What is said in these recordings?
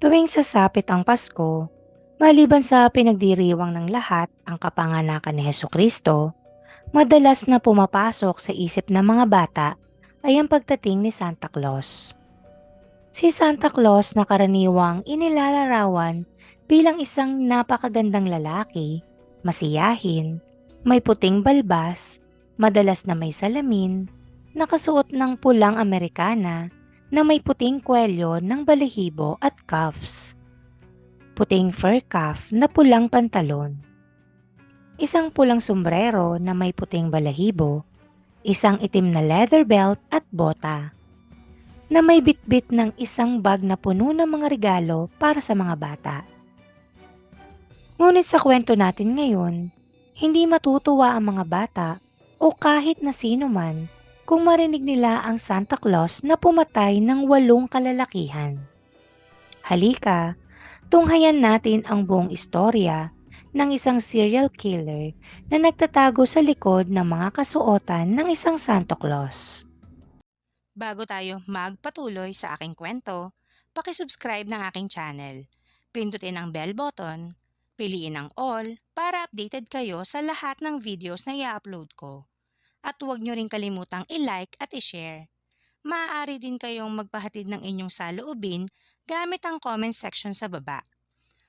Tuwing sasapit ang Pasko, maliban sa pinagdiriwang ng lahat ang kapanganakan ni Heso Kristo, madalas na pumapasok sa isip ng mga bata ay ang pagdating ni Santa Claus. Si Santa Claus na karaniwang inilalarawan bilang isang napakagandang lalaki, masiyahin, may puting balbas, madalas na may salamin, nakasuot ng pulang Amerikana na may puting kwelyo ng balahibo at cuffs. Puting fur cuff na pulang pantalon. Isang pulang sombrero na may puting balahibo, isang itim na leather belt at bota na may bitbit ng isang bag na puno ng mga regalo para sa mga bata. Ngunit sa kwento natin ngayon, hindi matutuwa ang mga bata o kahit na sino man kung marinig nila ang Santa Claus na pumatay ng walong kalalakihan. Halika, tunghayan natin ang buong istorya ng isang serial killer na nagtatago sa likod ng mga kasuotan ng isang Santa Claus. Bago tayo magpatuloy sa aking kwento, pakisubscribe ng aking channel. Pindutin ang bell button, piliin ang all para updated kayo sa lahat ng videos na i-upload ko. At huwag nyo rin kalimutang i-like at i-share. Maaari din kayong magpahatid ng inyong saloobin gamit ang comment section sa baba.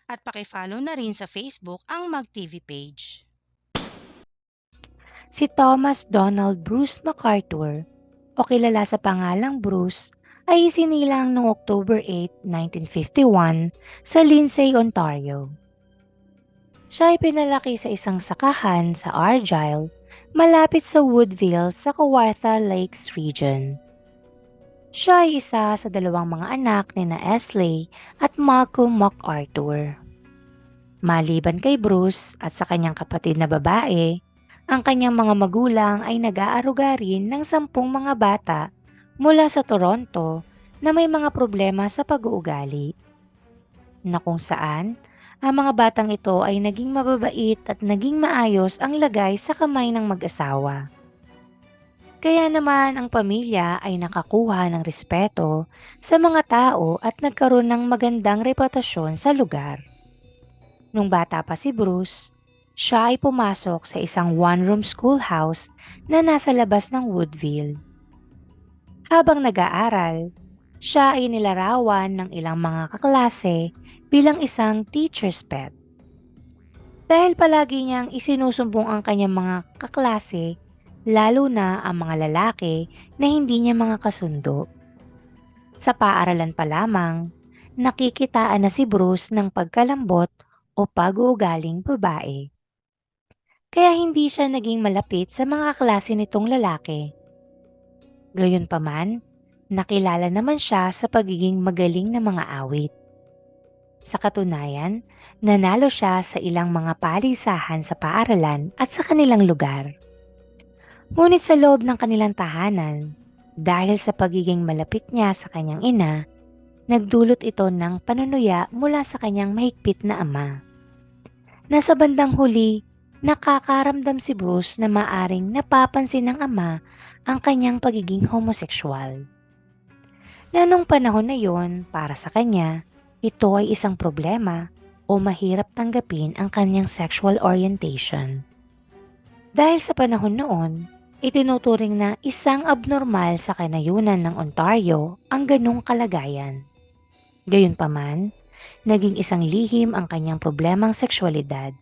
At pakifollow na rin sa Facebook ang MagTV page. Si Thomas Donald Bruce MacArthur o kilala sa pangalang Bruce ay isinilang noong October 8, 1951 sa Lindsay, Ontario. Siya ay pinalaki sa isang sakahan sa Argyle, malapit sa Woodville sa Kawartha Lakes region. Siya ay isa sa dalawang mga anak ni na Esley at Malcolm MacArthur. Maliban kay Bruce at sa kanyang kapatid na babae, ang kanyang mga magulang ay nag-aaruga rin ng sampung mga bata mula sa Toronto na may mga problema sa pag-uugali. Na kung saan, ang mga batang ito ay naging mababait at naging maayos ang lagay sa kamay ng mag-asawa. Kaya naman ang pamilya ay nakakuha ng respeto sa mga tao at nagkaroon ng magandang reputasyon sa lugar. Nung bata pa si Bruce, siya ay pumasok sa isang one-room schoolhouse na nasa labas ng Woodville. Habang nag-aaral, siya ay nilarawan ng ilang mga kaklase bilang isang teacher's pet. Dahil palagi niyang isinusumbong ang kanyang mga kaklase, lalo na ang mga lalaki na hindi niya mga kasundo. Sa paaralan pa lamang, nakikitaan na si Bruce ng pagkalambot o pag-uugaling babae. Kaya hindi siya naging malapit sa mga klase nitong lalaki. Gayunpaman, nakilala naman siya sa pagiging magaling na mga awit. Sa katunayan, nanalo siya sa ilang mga palisahan sa paaralan at sa kanilang lugar. Ngunit sa loob ng kanilang tahanan, dahil sa pagiging malapit niya sa kanyang ina, nagdulot ito ng panunuya mula sa kanyang mahigpit na ama. Nasa bandang huli, nakakaramdam si Bruce na maaring napapansin ng ama ang kanyang pagiging homosekswal. Na nung panahon na yon, para sa kanya, ito ay isang problema o mahirap tanggapin ang kanyang sexual orientation. Dahil sa panahon noon, itinuturing na isang abnormal sa kanayunan ng Ontario ang ganong kalagayan. Gayunpaman, naging isang lihim ang kanyang problemang sexualidad.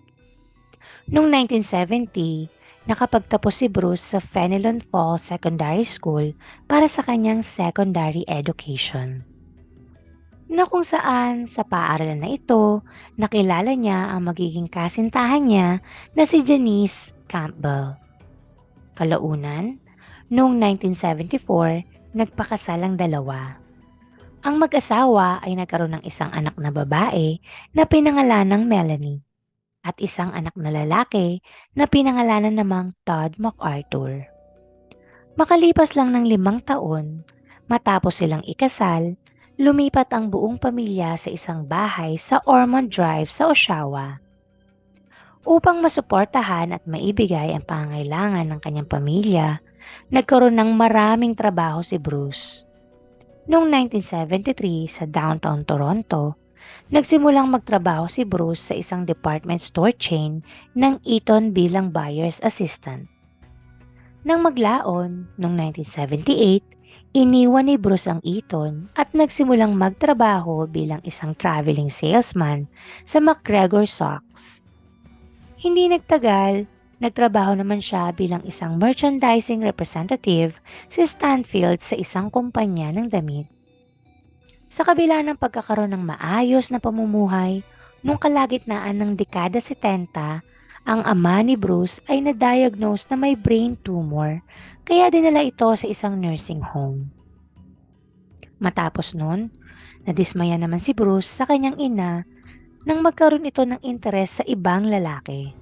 Noong 1970, nakapagtapos si Bruce sa Fenelon Falls Secondary School para sa kanyang secondary education. Na kung saan sa paaralan na ito, nakilala niya ang magiging kasintahan niya na si Janice Campbell. Kalaunan, noong 1974, nagpakasal ang dalawa. Ang mag-asawa ay nagkaroon ng isang anak na babae na pinangalan ng Melanie at isang anak na lalaki na pinangalanan namang Todd MacArthur. Makalipas lang ng limang taon, matapos silang ikasal, lumipat ang buong pamilya sa isang bahay sa Ormond Drive sa Oshawa. Upang masuportahan at maibigay ang pangailangan ng kanyang pamilya, nagkaroon ng maraming trabaho si Bruce. Noong 1973 sa downtown Toronto, nagsimulang magtrabaho si Bruce sa isang department store chain ng Eaton bilang buyer's assistant. Nang maglaon, noong 1978, iniwan ni Bruce ang Eaton at nagsimulang magtrabaho bilang isang traveling salesman sa McGregor Socks. Hindi nagtagal, nagtrabaho naman siya bilang isang merchandising representative sa Stanfield sa isang kumpanya ng damit. Sa kabila ng pagkakaroon ng maayos na pamumuhay, nung kalagitnaan ng dekada 70, ang ama ni Bruce ay na-diagnose na may brain tumor kaya dinala ito sa isang nursing home. Matapos nun, nadismaya naman si Bruce sa kanyang ina nang magkaroon ito ng interes sa ibang lalaki.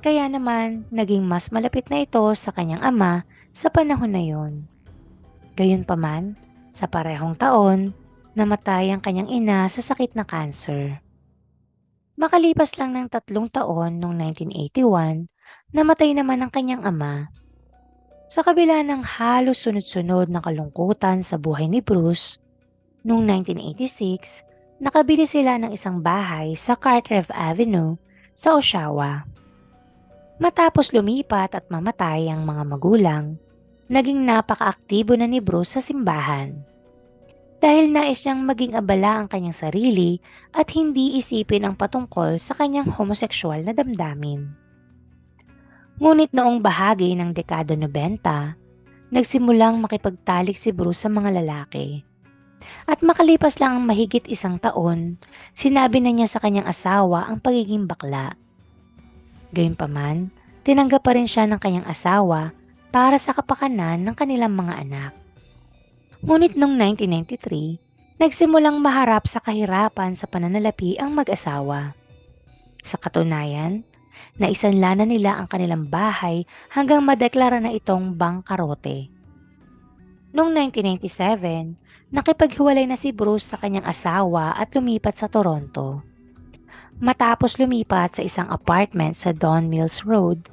Kaya naman, naging mas malapit na ito sa kanyang ama sa panahon na yon. Gayunpaman, sa parehong taon, namatay ang kanyang ina sa sakit na cancer. Makalipas lang ng tatlong taon noong 1981, namatay naman ang kanyang ama. Sa kabila ng halos sunod-sunod na kalungkutan sa buhay ni Bruce, noong 1986, nakabili sila ng isang bahay sa Carter Avenue sa Oshawa. Matapos lumipat at mamatay ang mga magulang, naging napaka-aktibo na ni Bruce sa simbahan. Dahil nais niyang maging abala ang kanyang sarili at hindi isipin ang patungkol sa kanyang homoseksual na damdamin. Ngunit noong bahagi ng dekada 90, nagsimulang makipagtalik si Bruce sa mga lalaki. At makalipas lang ang mahigit isang taon, sinabi na niya sa kanyang asawa ang pagiging bakla. Gayunpaman, tinanggap pa rin siya ng kanyang asawa para sa kapakanan ng kanilang mga anak. Ngunit noong 1993, nagsimulang maharap sa kahirapan sa pananalapi ang mag-asawa. Sa katunayan, naisanla na nila ang kanilang bahay hanggang madeklara na itong bangkarote. Noong 1997, nakipaghiwalay na si Bruce sa kanyang asawa at lumipat sa Toronto. Matapos lumipat sa isang apartment sa Don Mills Road,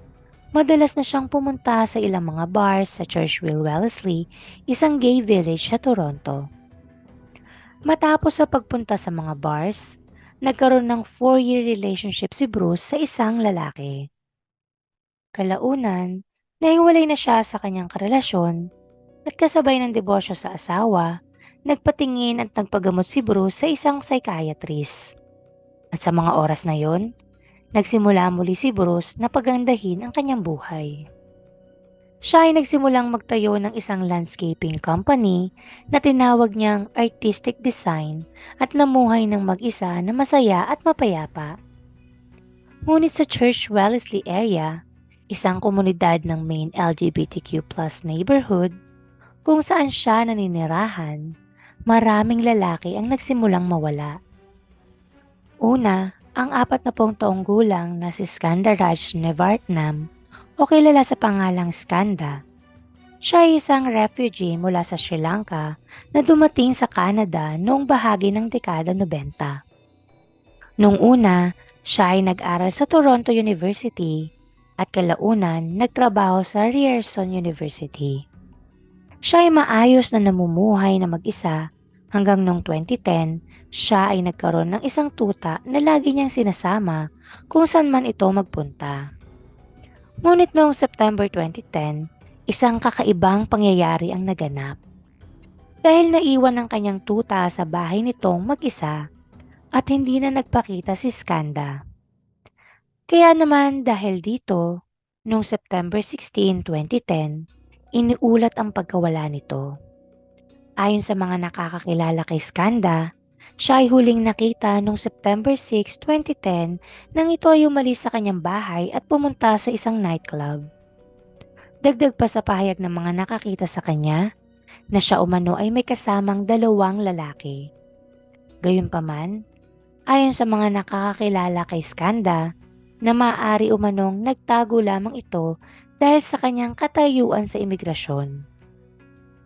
madalas na siyang pumunta sa ilang mga bars sa Churchville, Wellesley, isang gay village sa Toronto. Matapos sa pagpunta sa mga bars, nagkaroon ng four-year relationship si Bruce sa isang lalaki. Kalaunan, nahiwalay na siya sa kanyang karelasyon at kasabay ng debosyo sa asawa, nagpatingin at nagpagamot si Bruce sa isang psychiatrist. At sa mga oras na yon, nagsimula muli si Bruce na pagandahin ang kanyang buhay. Siya ay nagsimulang magtayo ng isang landscaping company na tinawag niyang artistic design at namuhay ng mag-isa na masaya at mapayapa. Ngunit sa Church Wellesley area, isang komunidad ng main LGBTQ plus neighborhood, kung saan siya naninirahan, maraming lalaki ang nagsimulang mawala. Una, ang apat na pong taong gulang na si Skandaraj Nevartnam o kilala sa pangalang Skanda. Siya ay isang refugee mula sa Sri Lanka na dumating sa Canada noong bahagi ng dekada 90. Noong una, siya ay nag-aral sa Toronto University at kalaunan nagtrabaho sa Ryerson University. Siya ay maayos na namumuhay na mag-isa hanggang noong 2010 siya ay nagkaroon ng isang tuta na lagi niyang sinasama kung saan man ito magpunta. Ngunit noong September 2010, isang kakaibang pangyayari ang naganap. Dahil naiwan ang kanyang tuta sa bahay nitong mag-isa at hindi na nagpakita si Skanda. Kaya naman dahil dito, noong September 16, 2010, iniulat ang pagkawala nito. Ayon sa mga nakakakilala kay Skanda, siya ay huling nakita noong September 6, 2010 nang ito ay umalis sa kanyang bahay at pumunta sa isang nightclub. Dagdag pa sa pahayag ng mga nakakita sa kanya na siya umano ay may kasamang dalawang lalaki. Gayunpaman, ayon sa mga nakakakilala kay Skanda, na maaari umanong nagtago lamang ito dahil sa kanyang katayuan sa imigrasyon.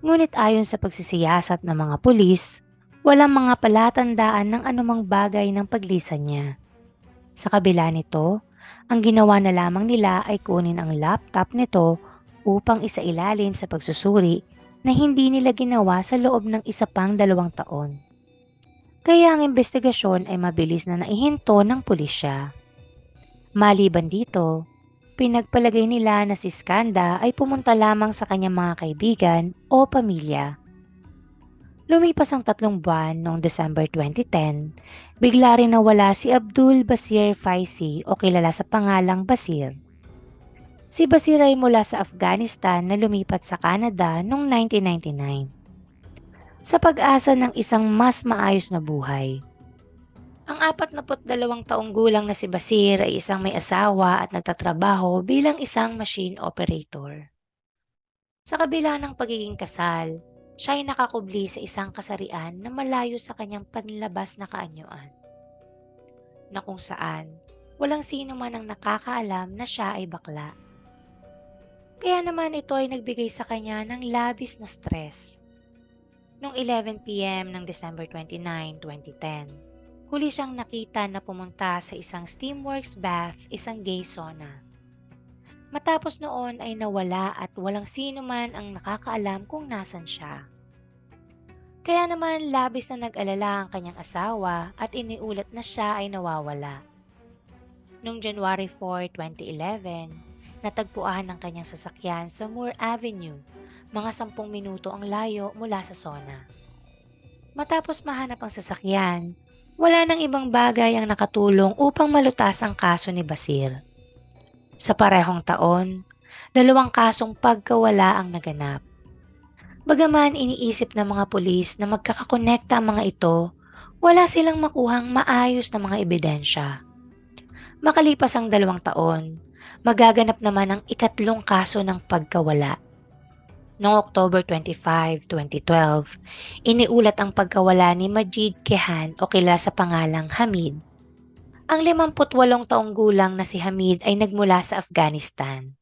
Ngunit ayon sa pagsisiyasat ng mga pulis, Walang mga palatandaan ng anumang bagay ng paglisan niya. Sa kabila nito, ang ginawa na lamang nila ay kunin ang laptop nito upang isailalim sa pagsusuri na hindi nila ginawa sa loob ng isa pang dalawang taon. Kaya ang investigasyon ay mabilis na naihinto ng pulisya. Maliban dito, pinagpalagay nila na si Skanda ay pumunta lamang sa kanyang mga kaibigan o pamilya. Lumipas ang tatlong buwan noong December 2010, bigla rin nawala si Abdul Basir Faisi o kilala sa pangalang Basir. Si Basir ay mula sa Afghanistan na lumipat sa Canada noong 1999 sa pag-asa ng isang mas maayos na buhay. Ang 42 taong gulang na si Basir ay isang may asawa at nagtatrabaho bilang isang machine operator. Sa kabila ng pagiging kasal, siya ay nakakubli sa isang kasarian na malayo sa kanyang panlabas na kaanyuan. Na kung saan, walang sino man ang nakakaalam na siya ay bakla. Kaya naman ito ay nagbigay sa kanya ng labis na stress Noong 11pm ng December 29, 2010, huli siyang nakita na pumunta sa isang Steamworks bath, isang gay sauna. Matapos noon ay nawala at walang sino man ang nakakaalam kung nasan siya. Kaya naman labis na nag-alala ang kanyang asawa at iniulat na siya ay nawawala. Noong January 4, 2011, natagpuan ang kanyang sasakyan sa Moore Avenue mga sampung minuto ang layo mula sa sona. Matapos mahanap ang sasakyan, wala nang ibang bagay ang nakatulong upang malutas ang kaso ni Basir. Sa parehong taon, dalawang kasong pagkawala ang naganap. Bagaman iniisip ng mga pulis na magkakakonekta ang mga ito, wala silang makuhang maayos na mga ebidensya. Makalipas ang dalawang taon, magaganap naman ang ikatlong kaso ng pagkawala Noong October 25, 2012, iniulat ang pagkawala ni Majid Kehan o kilala sa pangalang Hamid. Ang 58 taong gulang na si Hamid ay nagmula sa Afghanistan.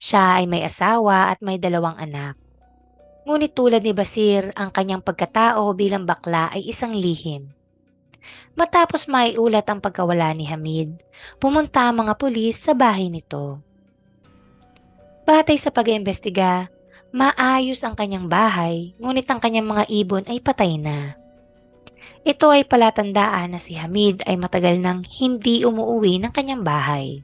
Siya ay may asawa at may dalawang anak. Ngunit tulad ni Basir, ang kanyang pagkatao bilang bakla ay isang lihim. Matapos maiulat ang pagkawala ni Hamid, pumunta ang mga pulis sa bahay nito. Batay sa pag-iimbestiga, Maayos ang kanyang bahay, ngunit ang kanyang mga ibon ay patay na. Ito ay palatandaan na si Hamid ay matagal nang hindi umuwi ng kanyang bahay.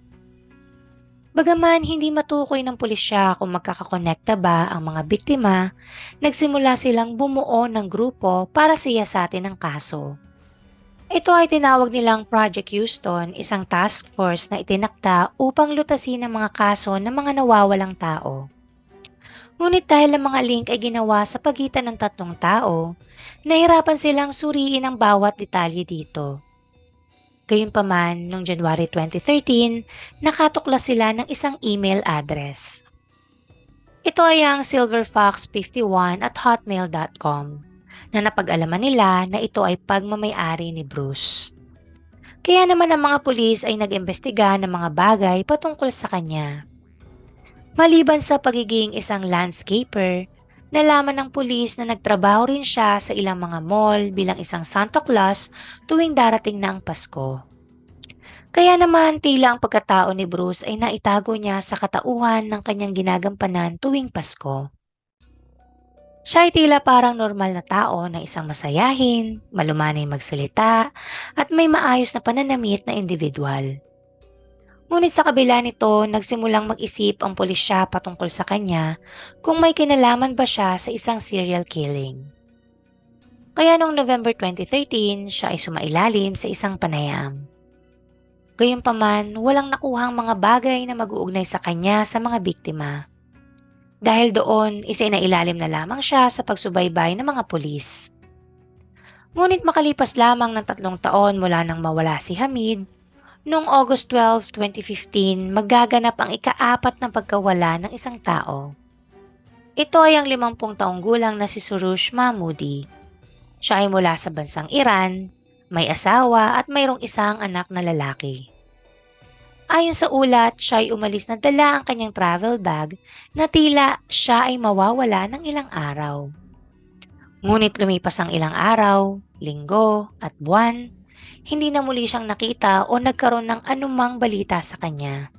Bagaman hindi matukoy ng pulisya kung magkakakonekta ba ang mga biktima, nagsimula silang bumuo ng grupo para siyasatin ang kaso. Ito ay tinawag nilang Project Houston, isang task force na itinakda upang lutasin ang mga kaso ng mga nawawalang tao. Ngunit dahil ang mga link ay ginawa sa pagitan ng tatlong tao, nahirapan silang suriin ang bawat detalye dito. Gayunpaman, noong January 2013, nakatuklas sila ng isang email address. Ito ay ang silverfox51 at hotmail.com na napag-alaman nila na ito ay pagmamayari ni Bruce. Kaya naman ang mga pulis ay nag-imbestiga ng mga bagay patungkol sa kanya. Maliban sa pagiging isang landscaper, nalaman ng pulis na nagtrabaho rin siya sa ilang mga mall bilang isang Santa Claus tuwing darating na ang Pasko. Kaya naman tila ang pagkatao ni Bruce ay naitago niya sa katauhan ng kanyang ginagampanan tuwing Pasko. Siya ay tila parang normal na tao na isang masayahin, malumanay magsalita, at may maayos na pananamit na individual. Ngunit sa kabila nito, nagsimulang mag-isip ang pulisya patungkol sa kanya kung may kinalaman ba siya sa isang serial killing. Kaya noong November 2013, siya ay sumailalim sa isang panayam. Gayunpaman, walang nakuhang mga bagay na mag-uugnay sa kanya sa mga biktima. Dahil doon, isinailalim na lamang siya sa pagsubaybay ng mga pulis. Ngunit makalipas lamang ng tatlong taon mula nang mawala si Hamid, Noong August 12, 2015, magaganap ang ikaapat na pagkawala ng isang tao. Ito ay ang 50 taong gulang na si Surush Mahmoudi. Siya ay mula sa bansang Iran, may asawa at mayroong isang anak na lalaki. Ayon sa ulat, siya ay umalis na dala ang kanyang travel bag na tila siya ay mawawala ng ilang araw. Ngunit lumipas ang ilang araw, linggo at buwan, hindi na muli siyang nakita o nagkaroon ng anumang balita sa kanya.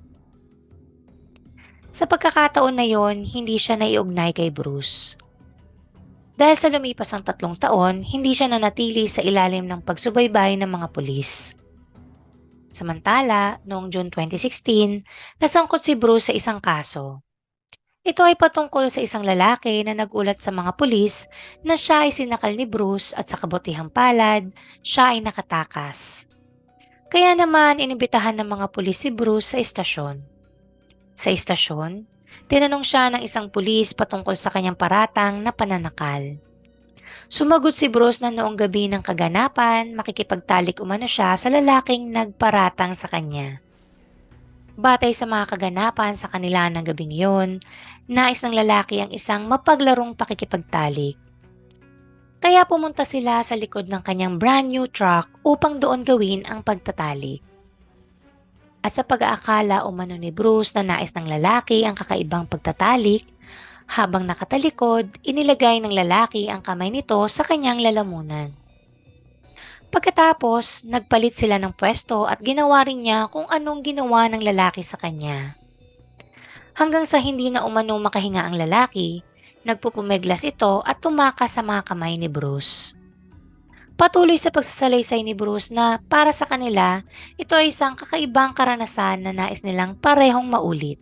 Sa pagkakataon na yon, hindi siya naiugnay kay Bruce. Dahil sa lumipas ang tatlong taon, hindi siya nanatili sa ilalim ng pagsubaybay ng mga pulis. Samantala, noong June 2016, nasangkot si Bruce sa isang kaso. Ito ay patungkol sa isang lalaki na nagulat sa mga pulis na siya ay sinakal ni Bruce at sa kabutihang palad, siya ay nakatakas. Kaya naman inibitahan ng mga pulis si Bruce sa istasyon. Sa istasyon, tinanong siya ng isang pulis patungkol sa kanyang paratang na pananakal. Sumagot si Bruce na noong gabi ng kaganapan, makikipagtalik umano siya sa lalaking nagparatang sa kanya. Batay sa mga kaganapan sa kanila ng gabing yun, nais ng lalaki ang isang mapaglarong pakikipagtalik. Kaya pumunta sila sa likod ng kanyang brand new truck upang doon gawin ang pagtatalik. At sa pag-aakala umano ni Bruce na nais ng lalaki ang kakaibang pagtatalik, habang nakatalikod, inilagay ng lalaki ang kamay nito sa kanyang lalamunan. Pagkatapos, nagpalit sila ng pwesto at ginawa rin niya kung anong ginawa ng lalaki sa kanya. Hanggang sa hindi na umano makahinga ang lalaki, nagpupumeglas ito at tumakas sa mga kamay ni Bruce. Patuloy sa pagsasalaysay ni Bruce na para sa kanila, ito ay isang kakaibang karanasan na nais nilang parehong maulit.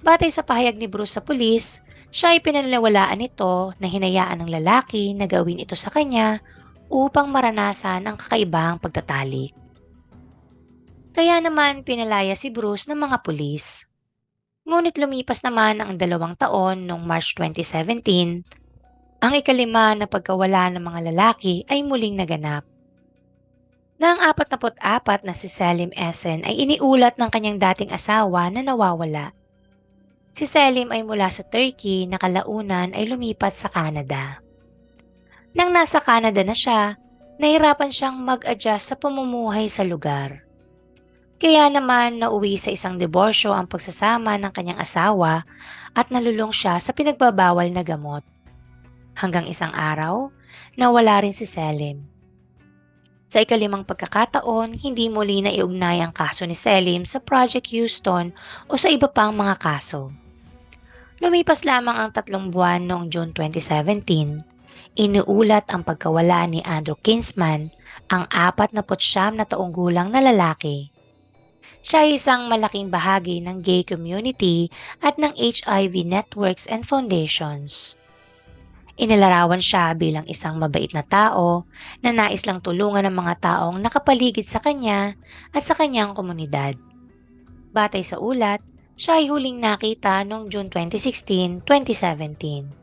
Batay sa pahayag ni Bruce sa pulis, siya ay pinanalawalaan nito na hinayaan ng lalaki na gawin ito sa kanya upang maranasan ang kakaibang pagtatalik. Kaya naman pinalaya si Bruce ng mga pulis. Ngunit lumipas naman ang dalawang taon noong March 2017, ang ikalima na pagkawala ng mga lalaki ay muling naganap. Na ang 44 na si Salim Essen ay iniulat ng kanyang dating asawa na nawawala. Si Selim ay mula sa Turkey na kalaunan ay lumipat sa Canada. Nang nasa Canada na siya, nahirapan siyang mag-adjust sa pamumuhay sa lugar. Kaya naman nauwi sa isang diborsyo ang pagsasama ng kanyang asawa at nalulong siya sa pinagbabawal na gamot. Hanggang isang araw, nawala rin si Selim. Sa ikalimang pagkakataon, hindi muli na iugnay ang kaso ni Selim sa Project Houston o sa iba pang mga kaso. Lumipas lamang ang tatlong buwan noong June 2017, inuulat ang pagkawala ni Andrew Kinsman, ang apat na putsyam na taong gulang na lalaki. Siya ay isang malaking bahagi ng gay community at ng HIV networks and foundations. Inilarawan siya bilang isang mabait na tao na nais lang tulungan ng mga taong nakapaligid sa kanya at sa kanyang komunidad. Batay sa ulat, siya ay huling nakita noong June 2016-2017.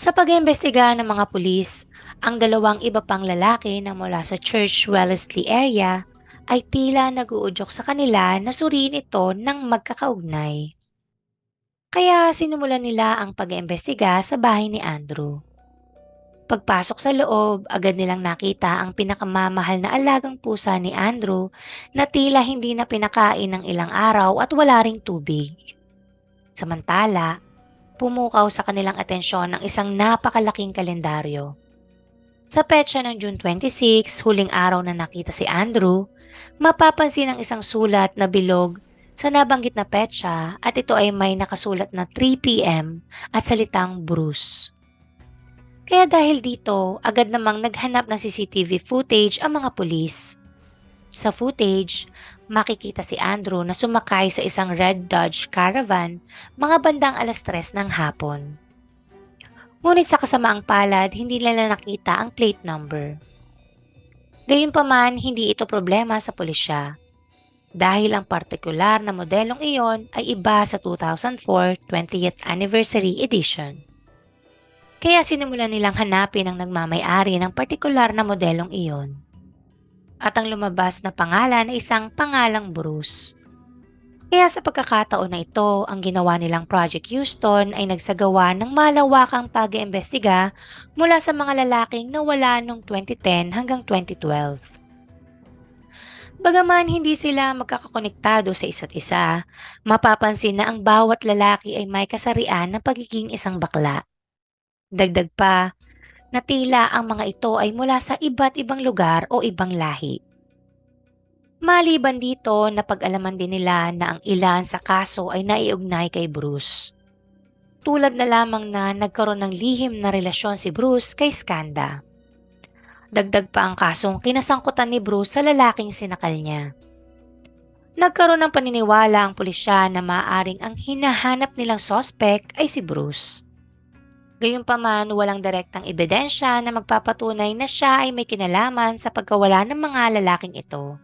Sa pag-iimbestiga ng mga pulis, ang dalawang iba pang lalaki na mula sa Church Wellesley area ay tila nag-uudyok sa kanila na suriin ito ng magkakaugnay. Kaya sinumulan nila ang pag-iimbestiga sa bahay ni Andrew. Pagpasok sa loob, agad nilang nakita ang pinakamamahal na alagang pusa ni Andrew na tila hindi na pinakain ng ilang araw at wala ring tubig. Samantala, pumukaw sa kanilang atensyon ang isang napakalaking kalendaryo. Sa petsa ng June 26, huling araw na nakita si Andrew, mapapansin ang isang sulat na bilog sa nabanggit na petsa at ito ay may nakasulat na 3pm at salitang Bruce. Kaya dahil dito, agad namang naghanap ng CCTV footage ang mga pulis. Sa footage, makikita si Andrew na sumakay sa isang red Dodge Caravan mga bandang alas tres ng hapon. Ngunit sa kasamaang palad, hindi nila nakita ang plate number. Gayunpaman, hindi ito problema sa pulisya dahil ang partikular na modelong iyon ay iba sa 2004 20th Anniversary Edition. Kaya sinimulan nilang hanapin ang nagmamayari ng partikular na modelong iyon. At ang lumabas na pangalan ay isang pangalang Bruce. Kaya sa pagkakataon na ito, ang ginawa nilang Project Houston ay nagsagawa ng malawakang pag-iimbestiga mula sa mga lalaking nawala noong 2010 hanggang 2012. Bagaman hindi sila magkakakonektado sa isa't isa, mapapansin na ang bawat lalaki ay may kasarian ng pagiging isang bakla. Dagdag pa, na tila ang mga ito ay mula sa iba't ibang lugar o ibang lahi. Maliban dito, napag-alaman din nila na ang ilan sa kaso ay naiugnay kay Bruce. tulad na lamang na nagkaroon ng lihim na relasyon si Bruce kay Skanda. Dagdag pa ang kasong kinasangkutan ni Bruce sa lalaking sinakal niya. Nagkaroon ng paniniwala ang pulisya na maaaring ang hinahanap nilang sospek ay si Bruce. Gayunpaman, walang direktang ebidensya na magpapatunay na siya ay may kinalaman sa pagkawala ng mga lalaking ito.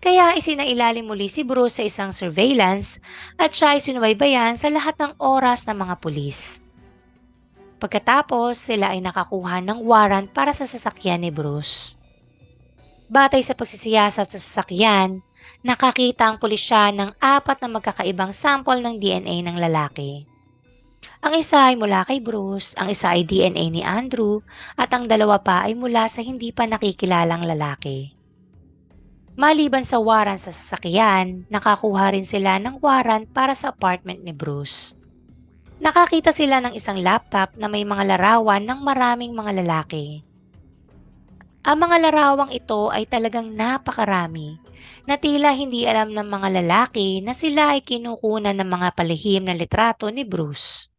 Kaya isinailalim muli si Bruce sa isang surveillance at siya ay sinubaybayan sa lahat ng oras ng mga pulis. Pagkatapos, sila ay nakakuha ng warrant para sa sasakyan ni Bruce. Batay sa pagsisiyasat sa sasakyan, nakakita ang pulisya ng apat na magkakaibang sample ng DNA ng lalaki. Ang isa ay mula kay Bruce, ang isa ay DNA ni Andrew, at ang dalawa pa ay mula sa hindi pa nakikilalang lalaki. Maliban sa warrant sa sasakyan, nakakuha rin sila ng warrant para sa apartment ni Bruce. Nakakita sila ng isang laptop na may mga larawan ng maraming mga lalaki. Ang mga larawang ito ay talagang napakarami na tila hindi alam ng mga lalaki na sila ay kinukunan ng mga palihim na litrato ni Bruce.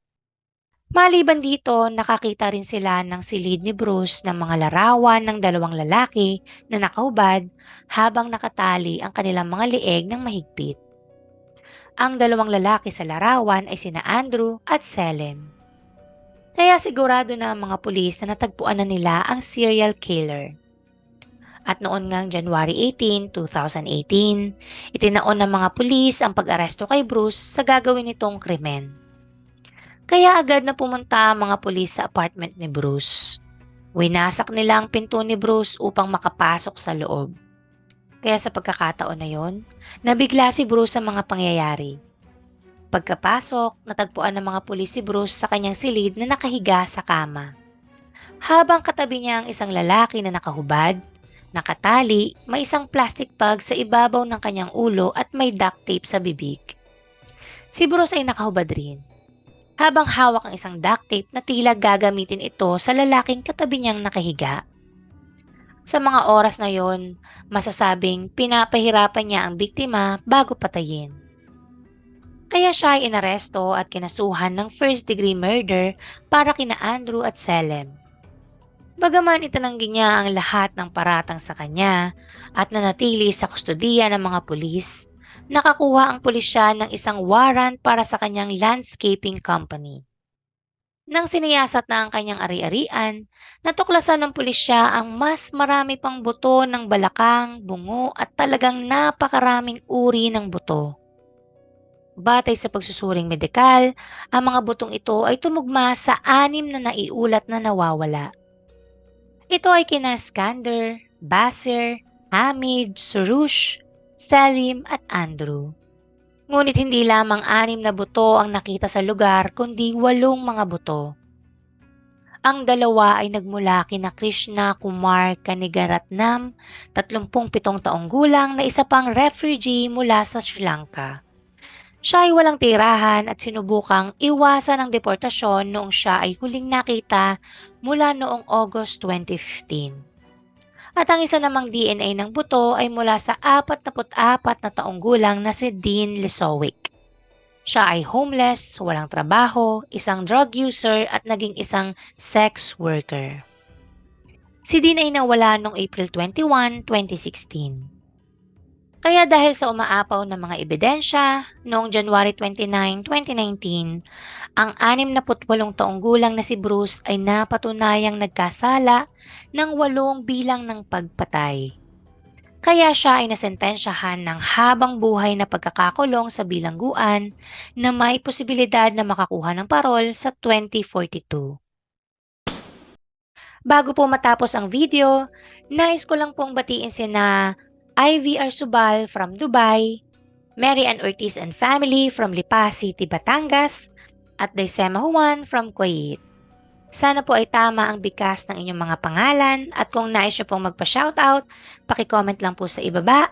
Maliban dito, nakakita rin sila ng silid ni Bruce ng mga larawan ng dalawang lalaki na nakahubad habang nakatali ang kanilang mga lieg ng mahigpit. Ang dalawang lalaki sa larawan ay sina Andrew at Selem. Kaya sigurado na ang mga pulis na natagpuan na nila ang serial killer. At noon ngang January 18, 2018, itinaon ng mga pulis ang pag-aresto kay Bruce sa gagawin nitong krimen. Kaya agad na pumunta ang mga pulis sa apartment ni Bruce. Winasak nila ang pinto ni Bruce upang makapasok sa loob. Kaya sa pagkakataon na yon, nabigla si Bruce sa mga pangyayari. Pagkapasok, natagpuan ng mga pulis si Bruce sa kanyang silid na nakahiga sa kama. Habang katabi niya ang isang lalaki na nakahubad, nakatali, may isang plastic bag sa ibabaw ng kanyang ulo at may duct tape sa bibig. Si Bruce ay nakahubad rin habang hawak ang isang duct tape na tila gagamitin ito sa lalaking katabi niyang nakahiga. Sa mga oras na yon, masasabing pinapahirapan niya ang biktima bago patayin. Kaya siya ay inaresto at kinasuhan ng first degree murder para kina Andrew at Selem. Bagaman itinanggi niya ang lahat ng paratang sa kanya at nanatili sa kustodiya ng mga pulis, nakakuha ang pulisya ng isang warrant para sa kanyang landscaping company. Nang siniyasat na ang kanyang ari-arian, natuklasan ng pulisya ang mas marami pang buto ng balakang, bungo at talagang napakaraming uri ng buto. Batay sa pagsusuring medikal, ang mga butong ito ay tumugma sa anim na naiulat na nawawala. Ito ay kina Skander, Basir, Hamid, Surush, Salim at Andrew. Ngunit hindi lamang anim na buto ang nakita sa lugar kundi walong mga buto. Ang dalawa ay nagmula kina Krishna Kumar Kanigaratnam, 37 taong gulang na isa pang refugee mula sa Sri Lanka. Siya ay walang tirahan at sinubukang iwasan ang deportasyon noong siya ay huling nakita mula noong August 2015 at ang isa namang DNA ng buto ay mula sa 44 na taong gulang na si Dean Lisowick. Siya ay homeless, walang trabaho, isang drug user at naging isang sex worker. Si Dean ay nawala noong April 21, 2016. Kaya dahil sa umaapaw ng mga ebidensya, noong January 29, 2019, ang 68 taong gulang na si Bruce ay napatunayang nagkasala ng walong bilang ng pagpatay. Kaya siya ay nasentensyahan ng habang buhay na pagkakakulong sa bilangguan na may posibilidad na makakuha ng parol sa 2042. Bago po matapos ang video, nais ko lang pong batiin sina Ivy Arsubal from Dubai, Mary Ann Ortiz and family from Lipa City, Batangas, at Daisema Juan from Kuwait. Sana po ay tama ang bigkas ng inyong mga pangalan at kung nais nyo pong magpa-shoutout, pakicomment lang po sa ibaba.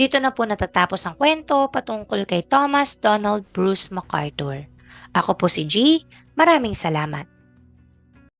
Dito na po natatapos ang kwento patungkol kay Thomas Donald Bruce MacArthur. Ako po si G. Maraming salamat.